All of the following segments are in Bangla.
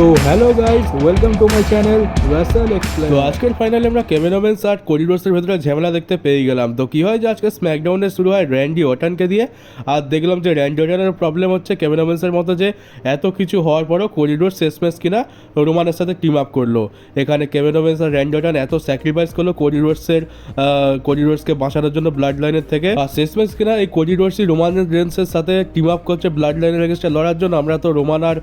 তো hello guys welcome to my channel Rasel explain তো আজকের ফাইনালে আমরা কেভিন ওভেন্স আর কোরিডোর্সের ভেতরে ঝামেলা দেখতে পেয়ে গেলাম। তো কি হয় যে আজকে স্ম্যাকডাউনে শুরু হয় র্যান্ডি ওটানকে দিয়ে। আর দেখলাম যে র্যান্ডি ওটানের প্রবলেম হচ্ছে কেভিন ওভেন্সের মতো যে এত কিছু হওয়ার পরও কোরিডোর শেষ ম্যাচ কিনা রোমানের সাথে টিম আপ করল। এখানে কেভিন ওভেন্স আর র্যান্ডি ওটান এত স্যাক্রিফাইস করল কোরিডোর্সের কোরিডোর্সকে বাঁচানোর জন্য ব্লাড লাইনের থেকে। আর শেষ ম্যাচ কিনা এই কোরিডোর্সই রোমান রেন্সের সাথে টিম আপ করছে ব্লাড লাইনের এগেনস্টে লড়ার জন্য। আমরা তো রোমান আর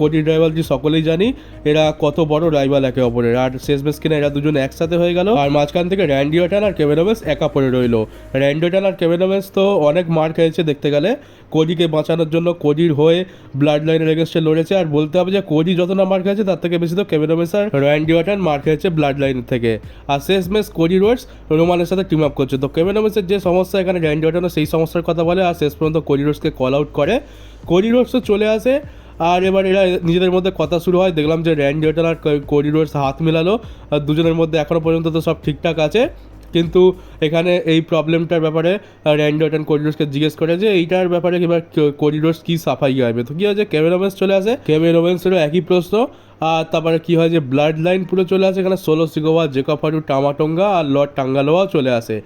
কোডি রাইভালজি সকলেই জানি এরা কত বড় রাইভাল একে অপরের। আর শেষ বেশ কিনা এরা দুজন একসাথে হয়ে গেল। আর মাঝখান থেকে র্যান্ডি ওটান আর কেভেনোভেস একা পড়ে রইল। র্যান্ডি ওটান আর কেভেনোভেস তো অনেক মার খেয়েছে দেখতে গেলে। কোডিকে বাঁচানোর জন্য কোডির হয়ে ব্লাড লাইনের এগেনস্টে লড়েছে। আর বলতে হবে যে কোডি যত না মার খেয়েছে, তার থেকে বেশি তো কেভেনোভেস আর র্যান্ডি ওটান মার খেয়েছে ব্লাড লাইনের থেকে। আর শেষ ম্যাচ কোডি রোডস রোমানের সাথে টিম আপ করছে। তো কেভেনোভেসের যে সমস্যা এখানে র্যান্ডি সেই সমস্যার কথা বলে, আর শেষ পর্যন্ত কোডি রোডসকে কল আউট করে। কোডি রোডসও চলে আসে। আর এবার এরা নিজেদের মধ্যে কথা শুরু হয়। দেখলাম যে র্যান্ড আর কোরিডোর্স হাত মেলালো। আর দুজনের মধ্যে এখনও পর্যন্ত তো সব ঠিকঠাক আছে। কিন্তু এখানে এই প্রবলেমটার ব্যাপারে র্যান্ডি অ্যান্ড করিডোর্সকে জিজ্ঞেস করে যে, এইটার ব্যাপারে এবার করিডোর্স কী সাফাই হবে তো কী হয়েছে? কেভেন ওভেন্স চলে আসে। কেভেন ওভেন্সেরও একই প্রশ্ন। আর তারপরে কী হয় যে ব্লাড লাইন পুরো চলে আসে, এখানে সোলো সিগোয়া জেকফারু টামাটঙ্গা আর লর্ড টাঙ্গালোয়াও চলে আসে।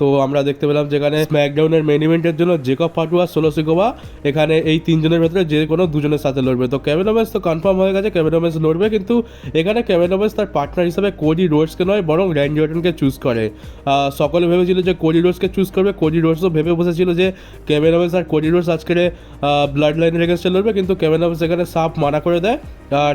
তো আমরা দেখতে পেলাম যেখানে স্ম্যাকডাউনের মেন ইভেন্টের জন্য জেকব ফাটু আর সোলো সিগোয়া এখানে এই তিনজনের ভেতরে যে কোনো দুজনের সাথে লড়বে। তো কেভেন তো কনফার্ম হয়ে গেছে ওভেন্স লড়বে, কিন্তু এখানে কেভেন তার পার্টনার হিসাবে কোডি রোডসকে নয়, বরং র্যান্ডি অটনকে চুজ করে। সকলে ভেবেছিল যে কোডি রোডসকে চুজ করবে কোডি রোডসও ভেবে বসেছিল যে ওভেন্স আর কোডি রোডস আজকে ব্লাড লাইনের এগেনস্টে লড়বে, কিন্তু ওভেন্স এখানে সাপ মানা করে দেয়। আর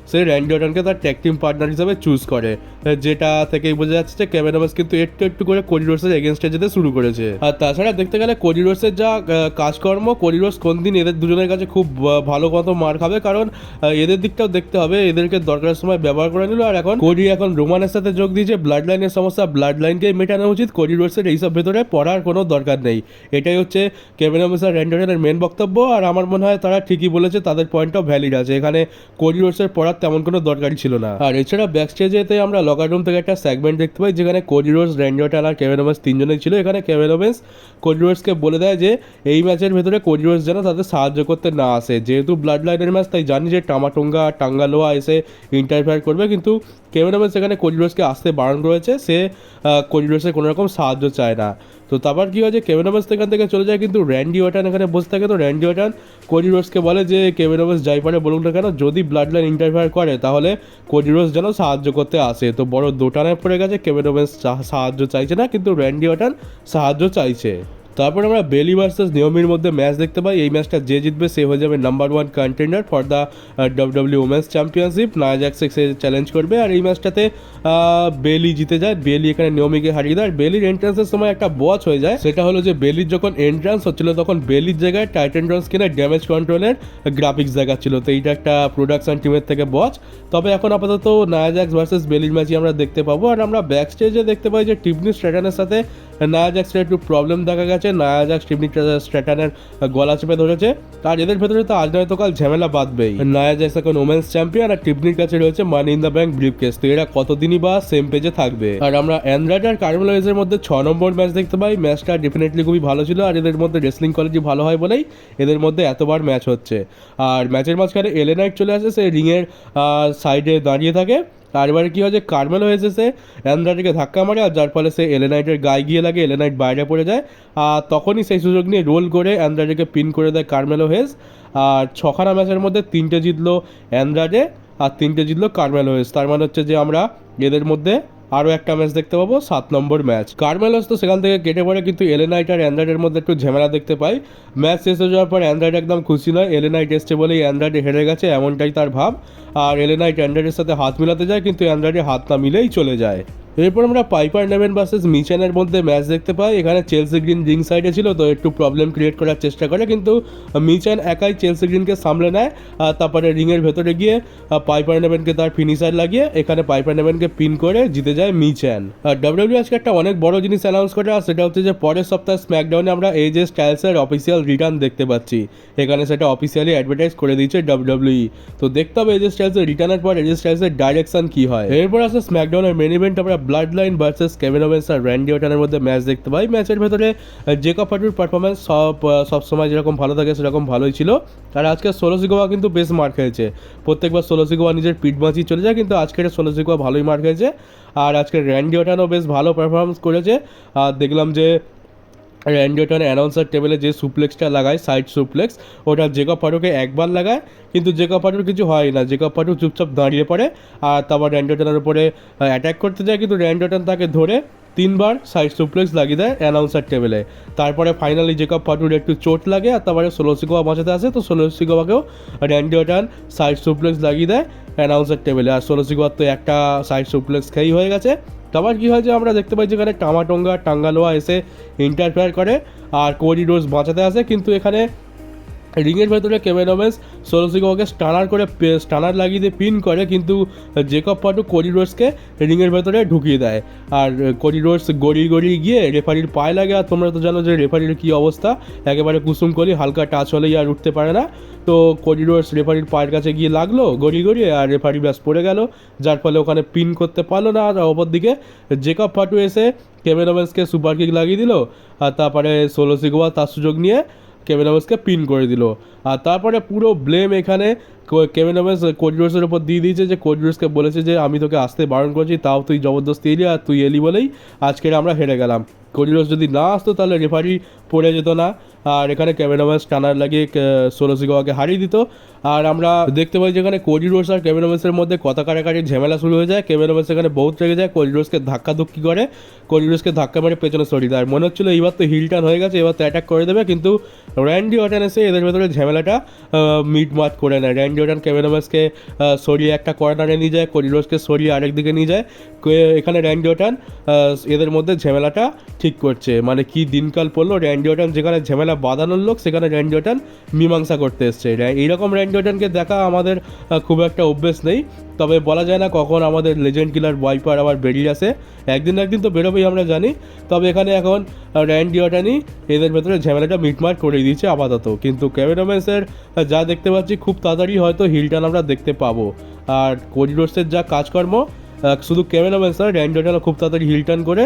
সে র্যান্ডি অটনকে তার ট্যাগ পার্টনার হিসাবে চুজ করে, যেটা থেকেই বোঝা যাচ্ছে যে ওভেন্স কিন্তু একটু একটু করে কোরিডোর্সের এগেনস্টে যেতে শুরু করেছে। আর তাছাড়া দেখতে গেলে কোরিডোর্সের যা কাজকর্ম কোরিডোর্স কোন দিন এদের দুজনের কাছে খুব ভালো মতো মার খাবে, কারণ এদের দিকটাও দেখতে হবে, এদেরকে দরকারের সময় ব্যবহার করে নিল, আর এখন কোরি এখন রোমানের সাথে যোগ দিয়েছে ব্লাড লাইনের সমস্যা ব্লাড লাইনকে মেটানো উচিত কোরিডোর্সের এইসব ভেতরে পড়ার কোনো দরকার নেই। এটাই হচ্ছে ওভেন্স আর র্যান্ডনের মেন বক্তব্য, আর আমার মনে হয় তারা ঠিকই বলেছে, তাদের পয়েন্টও ভ্যালিড আছে। এখানে কোরিডোর্সের পড়ার তেমন কোনো দরকারই ছিল না। আর এছাড়া ব্যাক স্টেজেতে আমরা লকার রুম থেকে একটা সেগমেন্ট দেখতে পাই, যেখানে কোরিডোর্স র্যান্ডোটান আর কেভেন ওভেন্স তিনজনেই ছিল। এখানে কেভেন কোরিডোর্সকে বলে দেয় যে, এই ম্যাচের ভেতরে কোরিডোর্স যেন তাদের সাহায্য করতে না আসে। যেহেতু ব্লাড লাইনের ম্যাচ তাই জানি যে টামাটুঙ্গা আর টাঙ্গালোয়া এসে ইন্টারফেয়ার করবে, কিন্তু কেভেন এখানে কোরিডোর্সকে আসতে বারণ করেছে। সে কোরিডোর্সের কোনো রকম সাহায্য চায় না। তো তারপর কী হয় যে কেভেন এখান থেকে চলে যায়, কিন্তু র্যান্ডি ওয়াটান এখানে বসে থাকে। তো র্যান্ডি ওয়াটান কোডি রোজকে বলে যে কেভেন ওভেন্স যাই পারে বলুন না কেন, যদি ব্লাড লাইন ইন্টারফেয়ার করে, তাহলে কোডিরোস যেন সাহায্য করতে আসে। তো বড় দোটানায় পড়ে গেছে কেভেন ওভেন্স সাহায্য চাইছে না, কিন্তু র্যান্ডি ওয়াটান সাহায্য চাইছে। তারপর আমরা বেলি ভার্সেস নিয়মির মধ্যে ম্যাচ দেখতে পাই। এই ম্যাচটা যে জিতবে, সে হয়ে যাবে number one contender for the W women's championship নায়াজাক্সে সে চ্যালেঞ্জ করবে আর এই ম্যাচটাতে বেলি জিতে যায়। বেলি এখানে নিয়মিকে হারিয়ে দেয়। আর বেলির এন্ট্রান্সের সময় একটা বচ হয়ে যায়। সেটা হলো যে বেলির যখন এন্ট্রান্স হচ্ছিল, তখন বেলির জায়গায় টাইটান ড্রন্স কিনে ড্যামেজ কন্ট্রোলের গ্রাফিক্স জায়গা ছিল তো এইটা একটা প্রোডাকশন টিমের থেকে বচ তবে এখন আপাতত নায়াজাক্স ভার্সেস বেলির ম্যাচই আমরা দেখতে পাবো। আর আমরা ব্যাক স্টেজে দেখতে পাই যে টিপনি স্ট্র্যাটানের সাথে নায়াজাক্সের একটু প্রবলেম দেখা গেছে। নায়াজাক্স টিপনি স্ট্র্যাটানের গলা চেপে ধরেছে আর এদের ভেতরে তো আজ নয়তো কাল ঝামেলা বাঁধবেই। নায়াজাক্স এখন ওমেন্স চ্যাম্পিয়ন আর টিপনির কাছে রয়েছে money in the bank briefcase তো এরা কতদিনই বা সেম পেজে থাকবে? আর আমরা অ্যান্ড্রয়েড আর কার্মেলাইজের মধ্যে ছ নম্বর ম্যাচ দেখতে পাই। ম্যাচটা ডেফিনেটলি খুবই ভালো ছিল আর এদের মধ্যে রেসলিং কোয়ালিটি ভালো হয় বলেই এদের মধ্যে এতবার ম্যাচ হচ্ছে। আর ম্যাচের মাঝখানে এলেনাইট চলে আসে, সে রিংয়ের সাইডে দাঁড়িয়ে থাকে। আর এবারে কী হয় যে কার্মেলো এসেছে অ্যান্ড্রয়েডকে ধাক্কা মারে আর যার ফলে সে এলেনাইটের গায়ে গিয়ে লাগে এলেনাইট বাইরে পড়ে যায়। আর তখনই সেই সুযোগ নিয়ে রোল করে অ্যান্ড্রয়েডকে পিন করে দেয় কার্মেলো হেস আর ছখানা ম্যাচের মধ্যে তিনটে জিতলো অ্যান্ড্রাডে আর তিনটে জিতলো কার্মেলো হেস তার মানে হচ্ছে যে আমরা এদের মধ্যে আরও একটা ম্যাচ দেখতে পাবো, সাত নম্বর ম্যাচ কার্মেলস তো সেখান থেকে কেটে পড়ে, কিন্তু এলেনাইট আর অ্যান্ড্রয়েডের মধ্যে একটু ঝামেলা দেখতে পাই। ম্যাচ শেষ হয়ে যাওয়ার পর অ্যান্ড্রয়েড একদম খুশি নয়। এলেনাইট এসছে বলেই অ্যান্ড্রয়েড হেরে গেছে, এমনটাই তার ভাব। আর এলেনাইট অ্যান্ড্রয়েডের সাথে হাত মিলাতে যায়, কিন্তু অ্যান্ড্রয়েডে হাত না মিলেই চলে যায়। এরপর আমরা পাইপার নেভেন ভার্সেস মিচানের মধ্যে ম্যাচ দেখতে পাই। এখানে চেলসি গ্রিন রিং সাইডে ছিল, তো একটু প্রবলেম ক্রিয়েট করার চেষ্টা করে। কিন্তু মিচান একাই চেলসি গ্রিনকে সামলে নেয়, আর তারপরে রিংয়ের ভেতরে গিয়ে পাইপার নেভেনকে তার ফিনিশার লাগিয়ে, এখানে পাইপার নেভেনকে পিন করে জিতে যায় মিচান আর ডাব্লিউডব্লিউ আজকে একটা অনেক বড় জিনিস অ্যানাউন্স করে, আর সেটা হচ্ছে যে পরের সপ্তাহে স্ম্যাকডাউনে আমরা এজে স্টাইলসের অফিসিয়াল রিটার্ন দেখতে পাচ্ছি। এখানে সেটা অফিসিয়ালি অ্যাডভার্টাইজ করে দিয়েছে ডাব্লিউডব্লিউ তো দেখতে হবে এজে স্টাইলসের রিটার্নের পর এজে স্টাইলসের ডাইরেকশন কি হয়। এরপর আসে স্ম্যাকডাউনের মেন ইভেন্ট আমরা blood line versus Kevin Owens আর র্যান্ডি ওটানের মধ্যে ম্যাচ দেখতে পাই। ম্যাচের ভেতরে জেকব ফাটুর পারফরমেন্স সব সবসময় যেরকম ভালো থাকে সেরকম ভালোই ছিল। আর আজকে ষোলো সিগোয়া কিন্তু বেশ মার খেয়েছে। প্রত্যেকবার ষোলো সিগোয়া নিজের পিঠ বাঁচিয়ে চলে যায়, কিন্তু আজকের ষোলো সিগোয়া ভালোই মার খেয়েছে। আর আজকে র্যান্ডি ওটানও বেশ ভালো পারফরমেন্স করেছে। আর দেখলাম যে র্যান্ডিওটন অ্যানাউন্সার টেবিলে যে সুপ্লেক্সটা লাগায় সাইড সুপ্লেক্স ওটা জেকব ফাটুকে একবার লাগায়, কিন্তু জেকব ফাটুর কিছু হয় না। জেকব ফাটু চুপচাপ দাঁড়িয়ে পড়ে আর তারপর র্যান্ডিওটনের উপরে অ্যাটাক করতে যায়, কিন্তু র্যান্ডিওটন তাকে ধরে তিনবার সাইড সুপ্লেক্স লাগিয়ে দেয় অ্যানাউন্সার টেবিলে তারপরে ফাইনালি জেকব ফাটুর একটু চোট লাগে আর তারপরে ষোলো সিগোয়া বাঁচাতে আসে, তো ষোলো সিগোয়াকেও র্যান্ডিওটন সাইড সুপ্লেক্স লাগিয়ে দেয় অ্যানাউন্সার টেবিলে আর ষোলো সিগোয়ার তো একটা সাইড সুপ্লেক্স খেয়েই হয়ে গেছে। তারপর কী হয় যে আমরা দেখতে পাই যেখানে টামাটোঙ্গা টাঙ্গালোয়া এসে ইন্টারফেয়ার করে আর কোরি বাঁচাতে আসে, কিন্তু এখানে রিংয়ের ভেতরে কেভেন ওমেন্স সোলোসিকোকে স্টানার করে স্টানার লাগিয়ে দিয়ে পিন করে, কিন্তু জেকব পাটু কোরি রোজকে রিংয়ের ভেতরে ঢুকিয়ে দেয়। আর কোরি রোজ গড়িয়ে গড়িয়ে গিয়ে রেফারির পায়ে লাগে, আর তোমরা তো জানো যে রেফারির কী অবস্থা। একেবারে কুসুম করি হালকা টাচ হলেই আর উঠতে পারে না। তো কোরি রোজ রেফারির পায়ের কাছে গিয়ে লাগল, গড়িয়ে গড়িয়ে, আর রেফারি ব্যাস পড়ে গেল, যার ফলে ওখানে পিন করতে পারল না। আর অপর দিকে জেকব পাটু এসে কেভেন ওমেন্সকে সুপার কিক লাগিয়ে দিল, আর তারপরে সোলোসিকোয়া তার সুযোগ নিয়ে কেভেন হাউসকে পিন করে দিল। আর তারপরে পুরো ব্লেম এখানে কেভেন ওভেন্স কোডিরোসের উপর দিয়ে দিয়েছে যে কোডিরোসকে বলেছে যে, আমি তোকে আসতে বারণ করেছি, তাও তুই জবরদস্তি এলি আর তুই এলি বলেই আজকের আমরা হেরে গেলাম। কোডিরোস যদি না আসতো, তাহলে রেফারি পড়ে যেত না। আর এখানে কেভেন ওভেন্স টানার লাগিয়ে ষোলো সিগোয়াকে হারিয়ে দিত। আর আমরা দেখতে পাই যেখানে কোডি রোজ আর কেভেন ওভেন্সের মধ্যে কথা কাটাকাটি ঝামেলা শুরু হয়ে যায়। কেভেন ওভেন্স এখানে বহুত রেগে যায় কোডি রোজকে ধাক্কা ধুক্কি করে। কোডি রোজকে ধাক্কা মেরে পেছনে সরিয়ে দেয়। মনে হচ্ছিল এইবার তো হিল টার্ন হয়ে গেছে, এবার তো অ্যাটাক করে দেবে। কিন্তু র্যান্ডি ওটান এসে এদের ভেতরে ঝামেলাটা মিট মাট করে নেয়। র্যান্ডি ওটান কেভেন সরিয়ে একটা কর্নারে নিয়ে যায় করিডোসকে সরিয়ে আরেক দিকে নিয়ে যায়। এখানে র্যান্ডিওটান এদের মধ্যে ঝামেলাটা ঠিক করছে। মানে কি দিনকাল পড়ল র্যান্ডিওটান যেখানে ঝামেলা বাঁধানোর লোক, সেখানে র্যান্ডিওটান মীমাংসা করতে এসছে। এইরকম র্যান্ডিওটানকে দেখা আমাদের খুব একটা অভ্যেস নেই। তবে বলা যায় না কখন আমাদের লেজেন্ড কিলার ওয়াইপার আবার বেরিয়ে আসে। একদিন না একদিন তো বেরোবেই আমরা জানি। তবে এখানে এখন র্যান্ডি ওটানই এদের ভেতরে ঝামেলাটা মিটমাট করে দিয়েছে আপাতত। কিন্তু ক্যামেরাম্যান্সের যা দেখতে পাচ্ছি খুব তাড়াতাড়ি হয়তো হিলটান আমরা দেখতে পাবো। আর কোরিডোর্সের যা কাজকর্ম শুধু ক্যামেরাম্যান স্যার র্যান্ডি ওটানও খুব তাড়াতাড়ি হিল টার্ন করে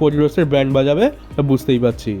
কোরিডোর্সের ব্যান্ড বাজাবে, বুঝতেই পারছি।